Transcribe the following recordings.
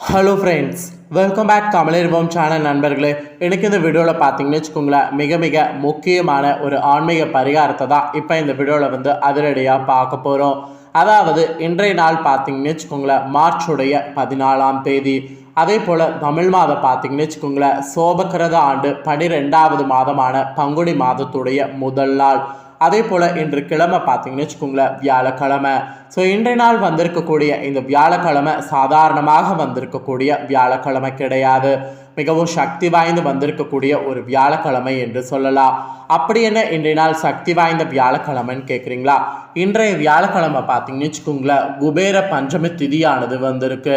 Hello friends welcome back தமிழர்வம் channel நண்பர்களே. எனக்கு இந்த வீடியோவில் பார்த்தீங்கன்னு வச்சுக்கோங்களேன் மிக மிக முக்கியமான ஒரு ஆன்மீக பரிகாரத்தை தான் இப்போ இந்த வீடியோவில் வந்து அதிரடியாக பார்க்க போகிறோம் அதாவது இன்றைய நாள் பார்த்தீங்கன்னு வச்சுக்கோங்களேன் மார்ச்சுடைய பதினாலாம் தேதி. அதே போல் தமிழ் மாதம் பார்த்தீங்கன்னு வச்சுக்கோங்களேன் சோபக்கிரத ஆண்டு பனிரெண்டாவது மாதமான பங்குனி மாதத்துடைய முதல் நாள். அதே போல் இன்று கிழமை பார்த்தீங்கன்னு வச்சுக்கோங்களேன் வியாழக்கிழமை. ஸோ இன்றைய நாள் வந்திருக்கக்கூடிய இந்த வியாழக்கிழமை சாதாரணமாக வந்திருக்கக்கூடிய வியாழக்கிழமை கிடையாது. மிகவும் சக்தி வாய்ந்து வந்திருக்கக்கூடிய ஒரு வியாழக்கிழமை என்று சொல்லலாம். அப்படி என்ன இன்றைய நாள் சக்தி வாய்ந்த வியாழக்கிழமைன்னு கேட்குறீங்களா இன்றைய வியாழக்கிழமை பார்த்தீங்கன்னு வச்சுக்கோங்களேன் குபேர பஞ்சமி திதியானது வந்திருக்கு.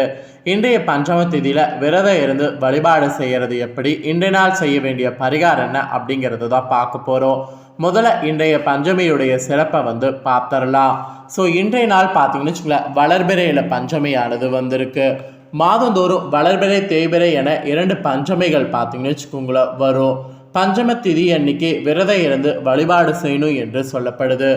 இன்றைய பஞ்சம திதியில் விரதம் இருந்து வழிபாடு செய்கிறது எப்படி? இன்றைய நாள் செய்ய வேண்டிய பரிகாரம் என்ன அப்படிங்கிறது தான் பார்க்க போகிறோம் முதல்ல இன்றைய பஞ்சமியுடைய சிறப்பை வந்து பார்த்துடலாம். ஸோ இன்றைய நாள் பார்த்தீங்கன்னு வச்சுக்கோங்களேன் வளர்பிறையில் பஞ்சமியானது வந்திருக்கு. மாதந்தோறும் வளர்பிறை தேய்பிறை என இரண்டு பஞ்சமிகள் பார்த்தீங்கன்னு வச்சுக்கோங்களேன் வரும். பஞ்சம திதி அன்னைக்கு விரதம் இருந்து வழிபாடு செய்யணும் என்று சொல்லப்படுது.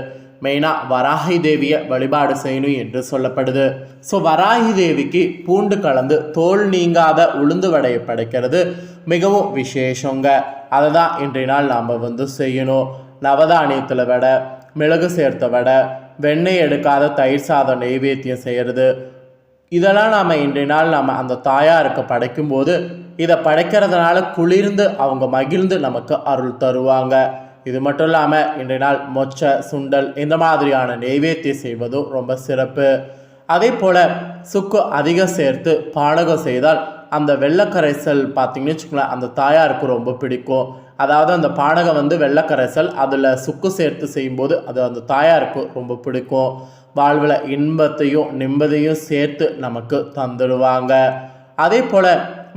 மெயினாக வராகி தேவியை வழிபாடு செய்யணும் என்று சொல்லப்படுது. ஸோ வராகி தேவிக்கு பூண்டு கலந்து தோல் நீங்காத உளுந்து வடையை படைக்கிறது. மிகவும் விசேஷங்க. அதை தான் இன்றைய நாள் நாம் வந்து செய்யணும். நவதானியத்தில் வடை மிளகு சேர்த்த வடை வெண்ணெய் எடுக்காத தயிர் சாதம் நெய்வேத்தியம் செய்கிறது இதெல்லாம் நாம் இன்றைய நாள் நாம் அந்த தாயாருக்கு படைக்கும்போது இதை படைக்கிறதுனால குளிர்ந்து அவங்க மகிழ்ந்து நமக்கு அருள் தருவாங்க. இது மட்டும் இல்லாமல் இன்றைய நாள் மொச்சை சுண்டல் இந்த மாதிரியான நெய்வேத்தியம் செய்வதும் ரொம்ப சிறப்பு. அதே போல் சுக்கு அதிகம் சேர்த்து பானகம் செய்தால் அந்த வெள்ளக்கரைசல் பார்த்தீங்கன்னு வச்சுக்கோங்களேன் அந்த தாயாருக்கு ரொம்ப பிடிக்கும். அதாவது அந்த பானகம் வந்து வெள்ளக்கரைசல் அதில் சுக்கு சேர்த்து செய்யும்போது அது அந்த தாயாருக்கு ரொம்ப பிடிக்கும். வாழ்வில் இன்பத்தையும் நிம்மதியும் சேர்த்து நமக்கு தந்துடுவாங்க. அதே போல்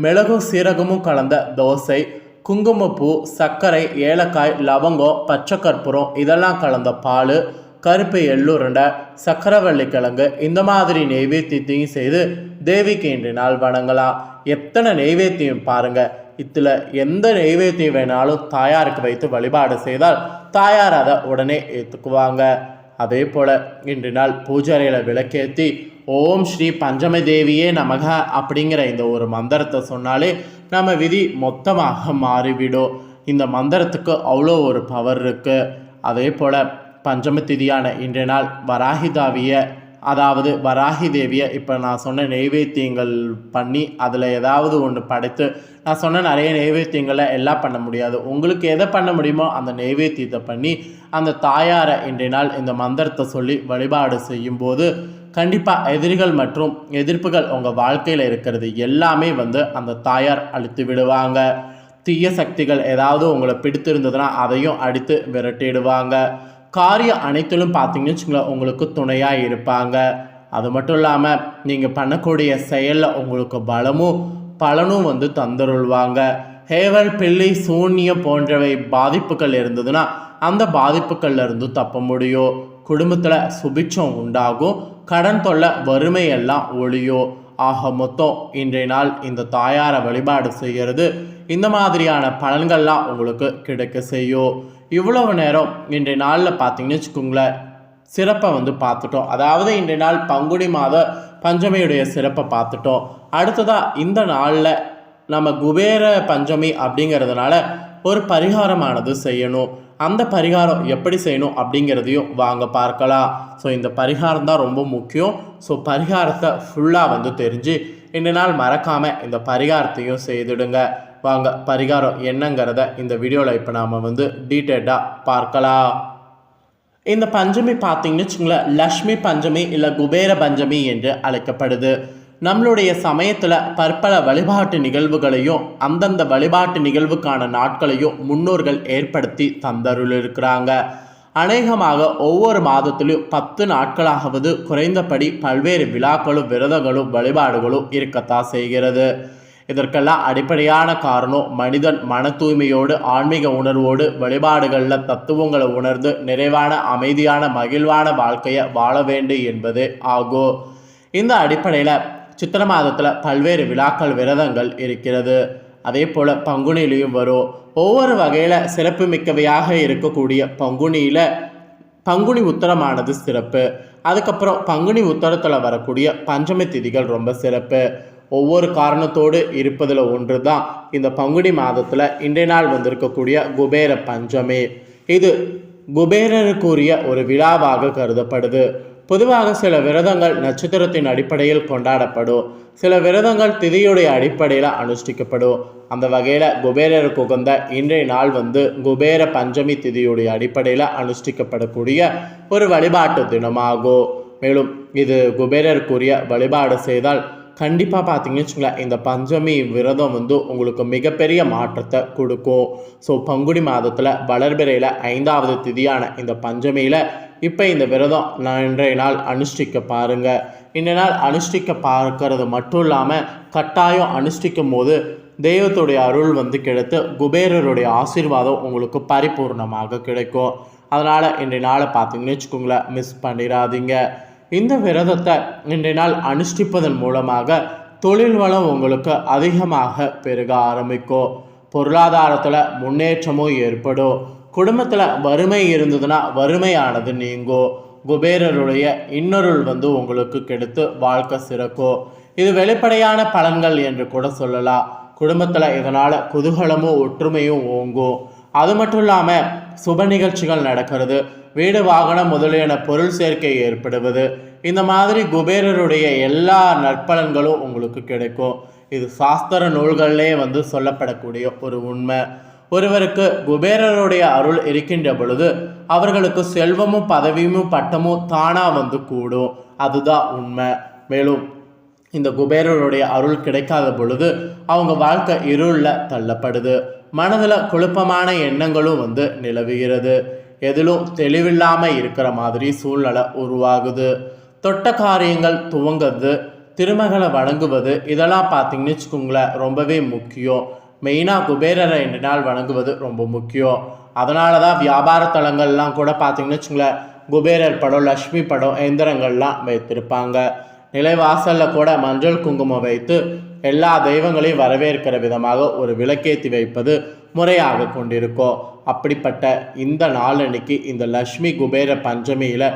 மிளகும் சீரகமும் கலந்த தோசை குங்குமப்பூ சர்க்கரை ஏலக்காய் லவங்கம் பச்சை கற்பூரம் இதெல்லாம் கலந்த பால் கருப்பு எள்ளுருண்டை சக்கரவள்ளி கிழங்கு இந்த மாதிரி நெய்வேத்தியத்தையும் செய்து தேவிக்கு இன்று நாள் வணங்கலாம். எத்தனை நெய்வேத்தியம் பாருங்கள் இதில் எந்த நெய்வேத்தியம் வேணாலும் தாயாருக்கு வைத்து வழிபாடு செய்தால் தாயார் அதை உடனே ஏற்றுக்குவாங்க அதே போல் இன்று நாள் பூஜாரியில் விளக்கேற்றி ஓம் ஸ்ரீ பஞ்சமி தேவியே நமக அப்படிங்கிற இந்த ஒரு மந்திரத்தை சொன்னாலே நம்ம விதி மொத்தமாக மாறிவிடும். இந்த மந்திரத்துக்கு அவ்வளோ ஒரு பவர் இருக்குது அதே போல் பஞ்சம திதியான இன்றைய நாள் வராகிதாவிய அதாவது வராகி தேவியை இப்போ நான் சொன்ன நெய்வேத்தியங்கள் பண்ணி அதில் ஏதாவது ஒன்று படைத்து நான் சொன்ன நிறைய நெய்வேத்தியங்களை எல்லாம் பண்ண முடியாது. உங்களுக்கு எதை பண்ண முடியுமோ அந்த நெய்வேத்தியத்தை பண்ணி அந்த தாயாரை இன்றைய நாள் இந்த மந்திரத்தை சொல்லி வழிபாடு செய்யும்போது கண்டிப்பாக எதிரிகள் மற்றும் எதிர்ப்புகள் உங்கள் வாழ்க்கையில் இருக்கிறது எல்லாமே வந்து அந்த தாயார் அழித்து விடுவாங்க. தீய சக்திகள் ஏதாவது உங்களை பிடித்திருந்ததுன்னா அதையும் அடித்து விரட்டிடுவாங்க. காரியம் அனைத்திலும் பார்த்தீங்கன்னு வச்சுங்களேன் உங்களுக்கு துணையாக இருப்பாங்க. அது மட்டும் இல்லாமல் நீங்கள் பண்ணக்கூடிய செயலில் உங்களுக்கு பலமும் பலனும் வந்து தந்துருள்வாங்க. ஹேவல் பிள்ளை சூன்யம் போன்றவை பாதிப்புகள் இருந்ததுன்னா அந்த பாதிப்புகள்ல இருந்து தப்ப முடியும். குடும்பத்தில் சுபிட்சம் உண்டாகும். கடன் தொல்லை வறுமையெல்லாம் ஒழியும். ஆக மொத்தம் இன்றைய நாள் இந்த தாயாரை வழிபாடு செய்கிறது இந்த மாதிரியான பலன்கள்லாம் உங்களுக்கு கிடைக்க செய்யும். இவ்வளவு நேரம் இன்றைய நாளில் பார்த்தீங்கன்னு வச்சுக்கோங்களேன் சிறப்பை வந்து பார்த்துட்டோம். அதாவது இன்றைய நாள் பங்குனி மாத பஞ்சமியுடைய சிறப்பை பார்த்துட்டோம். அடுத்ததாக இந்த நாளில் நம்ம குபேர பஞ்சமி அப்படிங்கிறதுனால ஒரு பரிகாரமானது செய்யணும். அந்த பரிகாரம் எப்படி செய்யணும் அப்படிங்கிறதையும் வாங்க பார்க்கலாம். ஸோ இந்த பரிகாரம் தான் ரொம்ப முக்கியம். ஸோ பரிகாரத்தை ஃபுல்லாக வந்து தெரிஞ்சு இந்த நாள் மறக்காமல் இந்த பரிகாரத்தையும் செய்துடுங்க. வாங்க பரிகாரம் என்னங்கிறத இந்த வீடியோவில் இப்போ நாம் வந்து டீட்டெயில்டாக பார்க்கலாம். இந்த பஞ்சமி பார்த்தீங்கன்னு வச்சுங்களேன் லக்ஷ்மி பஞ்சமி இல்லை குபேர பஞ்சமி என்று அழைக்கப்படுது. நம்மளுடைய சமயத்தில் பற்பல வழிபாட்டு நிகழ்வுகளையும் அந்தந்த வழிபாட்டு நிகழ்வுக்கான நாட்களையும் முன்னோர்கள் ஏற்படுத்தி தந்தருள் இருக்கிறாங்க அநேகமாக ஒவ்வொரு மாதத்திலும் பத்து நாட்களாகவது குறைந்தபடி பல்வேறு விழாக்களும் விரதங்களும் வழிபாடுகளும் இருக்கத்தான் செய்கிறது. இதற்கெல்லாம் அடிப்படையான காரணம் மனிதன் மன தூய்மையோடு ஆன்மீக உணர்வோடு வழிபாடுகளில் தத்துவங்களை உணர்ந்து நிறைவான அமைதியான மகிழ்வான வாழ்க்கையை வாழ வேண்டும் என்பது ஆகும் இந்த அடிப்படையில் சித்திர மாதத்தில் பல்வேறு விழாக்கள் விரதங்கள் இருக்கிறது. அதே போல் பங்குனிலையும் வரும். ஒவ்வொரு வகையில் சிறப்பு மிக்கவையாக இருக்கக்கூடிய பங்குனியில் பங்குனி உத்தரமானது சிறப்பு. அதுக்கப்புறம் பங்குனி உத்தரத்தில் வரக்கூடிய பஞ்சமி திதிகள் ரொம்ப சிறப்பு. ஒவ்வொரு காரணத்தோடு இருப்பதில் ஒன்று தான் இந்த பங்குனி மாதத்தில் இன்றைய நாள் வந்திருக்கக்கூடிய குபேர பஞ்சமி. இது குபேரருக்குரிய ஒரு விழாவாக கருதப்படுது. பொதுவாக சில விரதங்கள் நட்சத்திரத்தின் அடிப்படையில் கொண்டாடப்படும். சில விரதங்கள் திதியுடைய அடிப்படையில் அனுஷ்டிக்கப்படும். அந்த வகையில் குபேரருக்கு உகந்த இன்றைய நாள் வந்து குபேர பஞ்சமி திதியுடைய அடிப்படையில் அனுஷ்டிக்கப்படக்கூடிய ஒரு வழிபாட்டு தினமாகும். மேலும் இது குபேரருக்குரிய வழிபாடு செய்தால் கண்டிப்பாக பார்த்தீங்கன்னு வச்சுங்களேன் இந்த பஞ்சமி விரதம் வந்து உங்களுக்கு மிகப்பெரிய மாற்றத்தை கொடுக்கும். ஸோ பங்குனி மாதத்தில் வளர்பிறையில் ஐந்தாவது திதியான இந்த பஞ்சமியில் இப்போ இந்த விரதம் நான் இன்றைய நாள் அனுஷ்டிக்க பாருங்கள் இன்றைய நாள் அனுஷ்டிக்க பார்க்கறது மட்டும் இல்லாமல் கட்டாயம் அனுஷ்டிக்கும் போது தெய்வத்துடைய அருள் வந்து கிடைத்து குபேரருடைய ஆசீர்வாதம் உங்களுக்கு பரிபூர்ணமாக கிடைக்கும். அதனால் இன்றைய நாளை பார்த்தீங்கன்னு வச்சுக்கோங்களேன் மிஸ் பண்ணிடாதீங்க. இந்த விரதத்தை இன்றைய நாள் அனுஷ்டிப்பதன் மூலமாக தொழில் வளம் உங்களுக்கு அதிகமாக பெருக ஆரம்பிக்கும். பொருளாதாரத்தில் முன்னேற்றமும் ஏற்படும். குடும்பத்தில் வறுமை இருந்ததுன்னா வறுமையானது நீங்கும். குபேரருடைய இன்னொருள் வந்து உங்களுக்கு கெடுத்து வாழ்க்கை சிறக்கும். இது வெளிப்படையான பலன்கள் என்று கூட சொல்லலாம். குடும்பத்தில் இதனால் குதூகலமும் ஒற்றுமையும் ஓங்கும். அது மட்டும் இல்லாமல் சுப நிகழ்ச்சிகள் நடக்கிறது. வீடு வாகனம் முதலியன பொருள் சேர்க்கை ஏற்படுவது. இந்த மாதிரி குபேரருடைய எல்லா நற்பலன்களும் உங்களுக்கு கிடைக்கும். இது சாஸ்திர நூல்களிலே வந்து சொல்லப்படக்கூடிய ஒரு உண்மை. ஒருவருக்கு குபேரருடைய அருள் இருக்கின்ற பொழுது அவர்களுக்கு செல்வமும் பதவியும் பட்டமும் தானாக வந்து கூடும். அதுதான் உண்மை. மேலும் இந்த குபேரருடைய அருள் கிடைக்காத பொழுது அவங்க வாழ்க்கை இருளில் தள்ளப்படுது. மனதில் குழப்பமான எண்ணங்களும் வந்து நிலவுகிறது. எதிலும் தெளிவில்லாமல் இருக்கிற மாதிரி சூழ்நிலை உருவாகுது. தொட்ட காரியங்கள் துவங்குறது திருமகளை வணங்குவது இதெல்லாம் பார்த்தீங்கன்னு வச்சுக்கோங்களேன் ரொம்பவே முக்கியம். மெயினாக குபேரரை ரெண்டு நாள் வணங்குவது ரொம்ப முக்கியம். அதனால தான் வியாபார தலங்கள்லாம் கூட பார்த்தீங்கன்னு வச்சுங்களேன் குபேரர் படம் லக்ஷ்மி படம் எந்திரங்கள்லாம் வைத்திருப்பாங்க. நிலைவாசலில் கூட மஞ்சள் குங்குமம் வைத்து எல்லா தெய்வங்களையும் வரவேற்கிற விதமாக ஒரு விளக்கேற்றி வைப்பது முறையாக கொண்டிருக்கோம் அப்படிப்பட்ட இந்த நாளன்னைக்கு இந்த லக்ஷ்மி குபேர பஞ்சமியில்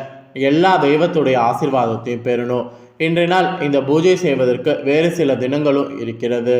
எல்லா தெய்வத்துடைய ஆசீர்வாதத்தையும் பெறணும். இன்றைய நாள் இந்த பூஜை செய்வதற்கு வேறு சில தினங்களும் இருக்கிறது.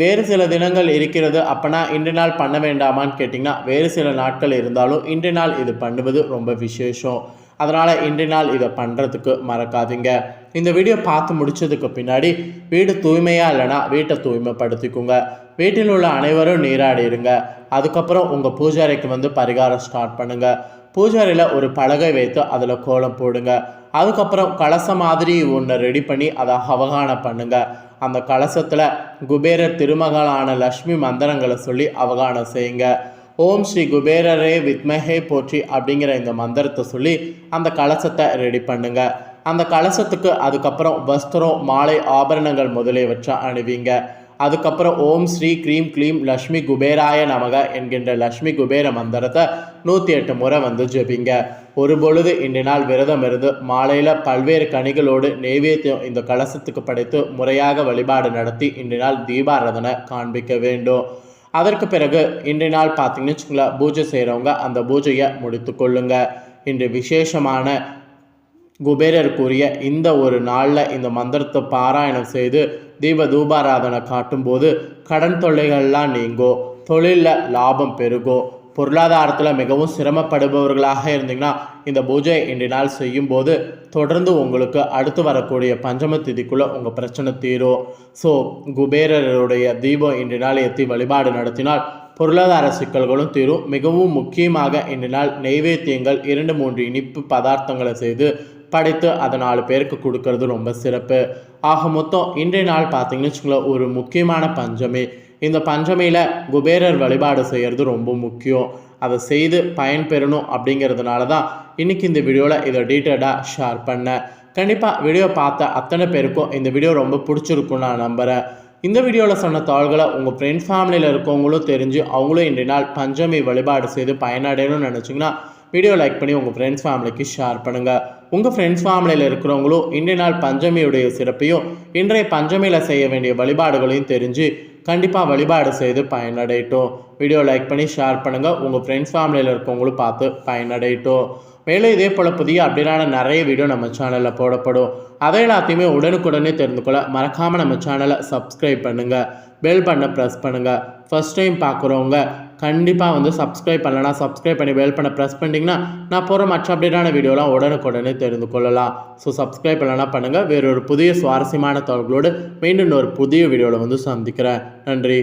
வேறு சில தினங்கள் இருக்கிறது அப்போனா இன்று நாள் பண்ண வேண்டாமான்னு கேட்டிங்கன்னா வேறு சில நாட்கள் இருந்தாலும் இன்று நாள் இது பண்ணுவது ரொம்ப விசேஷம். அதனால் இன்றைய நாள் இதை பண்ணுறதுக்கு மறக்காதீங்க. இந்த வீடியோ பார்த்து முடிச்சதுக்கு பின்னாடி வீடு தூய்மையாக இல்லைன்னா வீட்டை தூய்மைப்படுத்திக்கோங்க. வீட்டில் உள்ள அனைவரும் நீராடிடுங்க அதுக்கப்புறம் உங்கள் பூஜாரிக்கு வந்து பரிகாரம் ஸ்டார்ட் பண்ணுங்கள் பூஜாரியில் ஒரு பலகை வைத்து அதில் கோலம் போடுங்க. அதுக்கப்புறம் கலசம் மாதிரி ஒன்று ரெடி பண்ணி அதை அவகானம் பண்ணுங்கள் அந்த கலசத்தில் குபேரர் திருமகளான லக்ஷ்மி மந்திரங்களை சொல்லி அவகானம் செய்யுங்க. ஓம் ஸ்ரீ குபேரரே வித்மஹே போற்றி அப்படிங்கிற இந்த மந்திரத்தை சொல்லி அந்த கலசத்தை ரெடி பண்ணுங்க. அந்த கலசத்துக்கு அதுக்கப்புறம் வஸ்திரம் மாலை ஆபரணங்கள் முதலியவற்றை அணிவிங்க. அதுக்கப்புறம் ஓம் ஸ்ரீ க்ரீம் க்ளீம் லக்ஷ்மி குபேராய நமக என்கின்ற லக்ஷ்மி குபேர மந்திரத்தை நூற்றி எட்டு முறை வந்து ஜெபிங்க. ஒரு பொழுது இன்று நாள் விரதம் இருந்து மாலையில் பல்வேறு கனிகளோடு நெய்வேத்தியம் இந்த கலசத்துக்கு படைத்து முறையாக வழிபாடு நடத்தி இன்று நாள் தீபாராதனை காண்பிக்க வேண்டும். அதற்கு பிறகு இன்றைய நாள் பார்த்தீங்கன்னு வச்சுங்களேன் பூஜை செய்கிறவங்க அந்த பூஜையை முடித்து கொள்ளுங்க. இன்று விசேஷமான குபேரருக்குரிய இந்த ஒரு நாளில் இந்த மந்திரத்தை பாராயணம் செய்து தீப தூபாராதனை காட்டும்போது கடன் தொல்லைகள்லாம் நீங்கும் தொழிலில் லாபம் பெருகும் பொருளாதாரத்தில் மிகவும் சிரமப்படுபவர்களாக இருந்தீங்கன்னா இந்த பூஜை இன்று நாள் செய்யும்போது தொடர்ந்து உங்களுக்கு அடுத்து வரக்கூடிய பஞ்சம திதிக்குள்ளே உங்கள் பிரச்சனை தீரும். ஸோ குபேரருடைய தீபம் இன்றைய நாள் ஏற்றி வழிபாடு நடத்தினால் பொருளாதார சிக்கல்களும் தீரும். மிகவும் முக்கியமாக இன்று நாள் நெய்வேத்தியங்கள் இரண்டு மூன்று இனிப்பு பதார்த்தங்களை செய்து படைத்து அதை நாலு பேருக்கு கொடுக்கறது ரொம்ப சிறப்பு. ஆக மொத்தம் இன்றைய நாள் பார்த்தீங்கன்னு வச்சுக்கோங்களேன் ஒரு முக்கியமான பஞ்சமே. இந்த பஞ்சமியில் குபேரர் வழிபாடு செய்கிறது ரொம்ப முக்கியம். அதை செய்து பயன்பெறணும் அப்படிங்கிறதுனால தான் இன்றைக்கி இந்த வீடியோவில் இதை டீட்டெயிலாக ஷேர் பண்ணேன். கண்டிப்பாக வீடியோ பார்த்த அத்தனை பேருக்கும் இந்த வீடியோ ரொம்ப பிடிச்சிருக்கும் நான் நம்புகிறேன் இந்த வீடியோவில் சொன்ன தாள்களை உங்கள் ஃப்ரெண்ட்ஸ் ஃபேமிலியில் இருக்கவங்களும் தெரிஞ்சு அவங்களும் இன்றைய நாள் பஞ்சமி வழிபாடு செய்து பயனடையணும்னு நினச்சிங்கன்னா வீடியோ லைக் பண்ணி உங்கள் ஃப்ரெண்ட்ஸ் ஃபேமிலிக்கு ஷேர் பண்ணுங்கள் உங்கள் ஃப்ரெண்ட்ஸ் ஃபேமிலியில் இருக்கிறவங்களும் இன்றைய நாள் பஞ்சமியுடைய சிறப்பையும் இன்றைய பஞ்சமியில் செய்ய வேண்டிய வழிபாடுகளையும் தெரிஞ்சு கண்டிப்பாக வழிபாடு செய்து பயனடையட்டும். வீடியோ லைக் பண்ணி ஷேர் பண்ணுங்கள் உங்கள் ஃப்ரெண்ட்ஸ் ஃபேமிலியில் இருக்கவங்களும் பார்த்து பயனடையட்டும். மேலும் இதே போல் புதிய அப்படின்னா நிறைய வீடியோ நம்ம சேனலில் போடப்படும். அதை எல்லாத்தையுமே உடனுக்குடனே தெரிந்து கொள்ள மறக்காமல் நம்ம சேனலை சப்ஸ்கிரைப் பண்ணுங்கள் பெல் பண்ண ப்ரெஸ் பண்ணுங்கள் ஃபஸ்ட் டைம் பார்க்குறவங்க கண்டிப்பாக வந்து சப்ஸ்கிரைப் பண்ணலாம் சப்ஸ்கிரைப் பண்ணி பெல் பண்ண ப்ரெஸ் பண்ணிட்டீங்கன்னா நான் போகிற மற்ற அப்டேட்டான வீடியோலாம் உடனுக்குடனே தெரிந்து கொள்ளலாம். ஸோ சப்ஸ்கிரைப் பண்ணலாம் பண்ணுங்கள் வேறொரு புதிய சுவாரஸ்யமான தகவல்களோடு மீண்டும் ஒரு புதிய வீடியோவில் வந்து சந்திக்கிறேன். நன்றி.